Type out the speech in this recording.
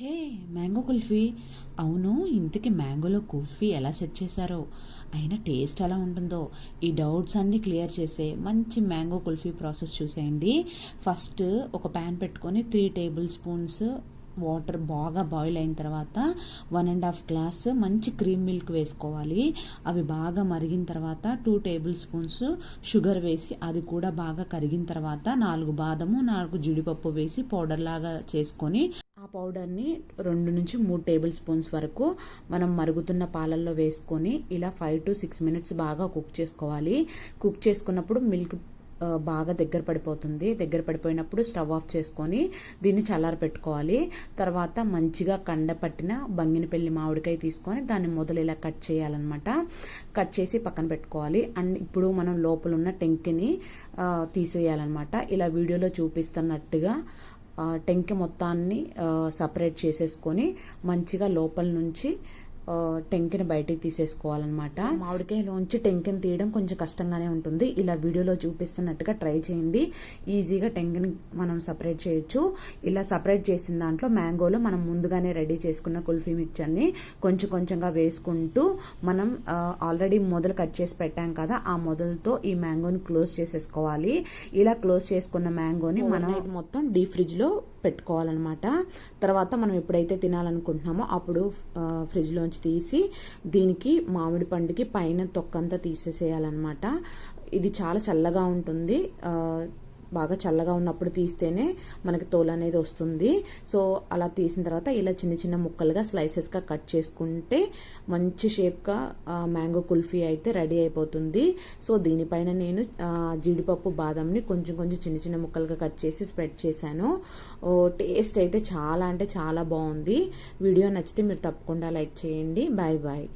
హే mango kulfi. అవును ఇంతకీ మ్యాంగోలో కుల్ఫీ ఎలా సెట్ చేశారో. అయినా టేస్ట్ ఎలా ఉంటుందో. ఈ డౌట్స్ అన్నీ క్లియర్ చేసే మంచి మ్యాంగో కుల్ఫీ ప్రాసెస్ చూసేయండి. ఫస్ట్ ఒక ప్యాన్ పెట్టుకొని త్రీ టేబుల్ స్పూన్స్ వాటర్ బాగా బాయిల్ అయిన తర్వాత వన్ అండ్ హాఫ్ గ్లాస్ మంచి క్రీమ్ మిల్క్ వేసుకోవాలి. అవి బాగా మరిగిన తర్వాత టూ టేబుల్ స్పూన్స్ షుగర్ వేసి అది కూడా బాగా కరిగిన తర్వాత నాలుగు బాదము నాలుగు జీడిపప్పు వేసి పౌడర్ లాగా చేసుకొని పౌడర్ని రెండు నుంచి మూడు టేబుల్ స్పూన్స్ వరకు మనం మరుగుతున్న పాలల్లో వేసుకొని ఇలా ఫైవ్ టు సిక్స్ మినిట్స్ బాగా కుక్ చేసుకోవాలి. కుక్ చేసుకున్నప్పుడు మిల్క్ బాగా దగ్గర పడిపోతుంది. దగ్గర పడిపోయినప్పుడు స్టవ్ ఆఫ్ చేసుకొని దీన్ని చల్లార పెట్టుకోవాలి. తర్వాత మంచిగా కండ పట్టిన బంగినపల్లి మామిడికాయ తీసుకొని దాన్ని మొదలు ఇలా కట్ చేయాలన్నమాట. కట్ చేసి పక్కన పెట్టుకోవాలి. అండ్ ఇప్పుడు మనం లోపల ఉన్న టెంకిని తీసేయాలన్నమాట. ఇలా వీడియోలో చూపిస్తున్నట్టుగా టెంకి మొత్తాన్ని సపరేట్ చేసేసుకొని మంచిగా లోపల నుంచి టెంకిని బయటికి తీసేసుకోవాలన్నమాట. మామిడికాయలోంచి టెంకిని తీయడం కొంచెం కష్టంగానే ఉంటుంది. ఇలా వీడియోలో చూపిస్తున్నట్టుగా ట్రై చేయండి. ఈజీగా టెంకిని మనం సపరేట్ చేయొచ్చు. ఇలా సపరేట్ చేసిన దాంట్లో మ్యాంగోలో మనం ముందుగానే రెడీ చేసుకున్న కుల్ఫీ మిక్చర్ని కొంచెం కొంచెంగా వేసుకుంటూ మనం ఆల్రెడీ మొదలు కట్ చేసి పెట్టాం కదా ఆ మొదలుతో ఈ మ్యాంగోని క్లోజ్ చేసేసుకోవాలి. ఇలా క్లోజ్ చేసుకున్న మ్యాంగోని మనం మొత్తం డీప్ ఫ్రిడ్జ్లో పెట్టుకోవాలన్నమాట. తర్వాత మనం ఎప్పుడైతే తినాలనుకుంటున్నామో అప్పుడు ఫ్రిడ్జ్లోంచి తీసి దీనికి మామిడి పండుకి పైన తొక్కంతా తీసేసేయాలన్నమాట. ఇది చాలా చల్లగా ఉంటుంది. బాగా చల్లగా ఉన్నప్పుడు తీస్తేనే మనకి తోలు అనేది వస్తుంది. సో అలా తీసిన తర్వాత ఇలా చిన్న చిన్న ముక్కలుగా స్లైసెస్గా కట్ చేసుకుంటే మంచి షేప్గా మ్యాంగో కుల్ఫీ అయితే రెడీ అయిపోతుంది. సో దీనిపైన నేను జీడిపప్పు బాదంని కొంచెం కొంచెం చిన్న చిన్న ముక్కలుగా కట్ చేసి స్ప్రెడ్ చేశాను. టేస్ట్ అయితే చాలా అంటే చాలా బాగుంది. వీడియో నచ్చితే మీరు తప్పకుండా లైక్ చేయండి. Bye bye.